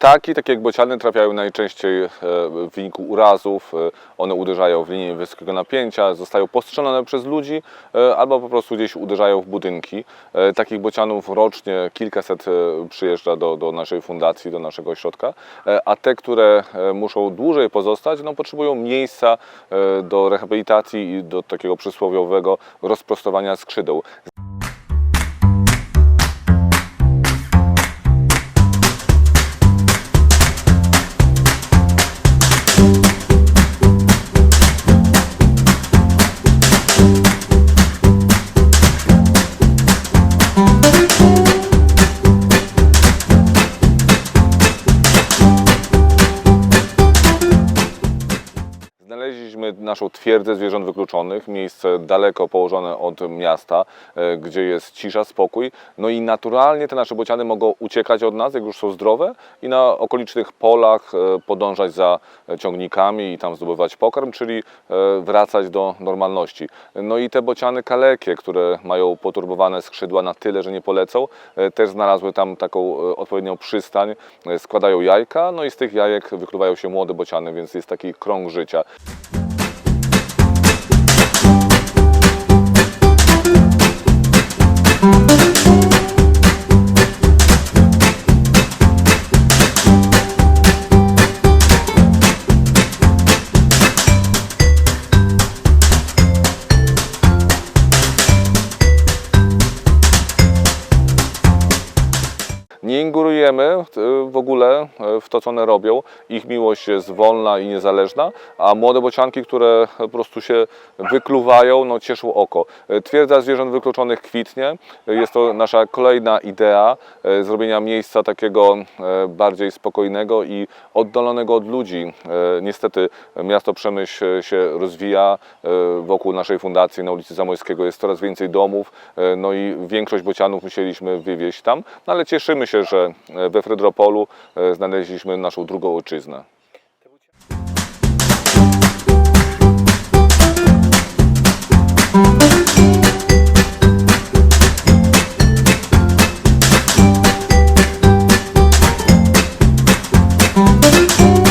ptaki, takie jak bociany, trafiają najczęściej e, w wyniku urazów. e, One uderzają w linię wysokiego napięcia, zostają postrzelone przez ludzi e, albo po prostu gdzieś uderzają w budynki. Takich bocianów rocznie kilkaset przyjeżdża do, do naszej fundacji, do naszego ośrodka, a te, które muszą dłużej pozostać, no, potrzebują miejsca do rehabilitacji i do takiego przysłowiowego rozprostowania skrzydeł. Thank you. Naszą twierdzę zwierząt wykluczonych, miejsce daleko położone od miasta, e, gdzie jest cisza, spokój. No i naturalnie te nasze bociany mogą uciekać od nas, jak już są zdrowe, i na okolicznych polach e, podążać za ciągnikami i tam zdobywać pokarm, czyli e, wracać do normalności. No i te bociany kalekie, które mają poturbowane skrzydła na tyle, że nie polecą, też znalazły tam taką odpowiednią przystań, składają jajka, no i z tych jajek wykluwają się młode bociany, więc jest taki krąg życia. Nie ingurujemy w ogóle e, w to, co one robią. Ich miłość jest wolna i niezależna, a młode bocianki, które po prostu się wykluwają, no cieszą oko. E, Twierdza zwierząt wykluczonych kwitnie. E, Jest to nasza kolejna idea zrobienia miejsca takiego bardziej spokojnego i oddalonego od ludzi. Niestety miasto Przemyśl się rozwija. Wokół naszej fundacji na ulicy Zamojskiego jest coraz więcej domów, no i większość bocianów musieliśmy wywieźć tam, no ale cieszymy się, się, że e, we Fredropolu e, znaleźliśmy naszą drugą ojczyznę. Thank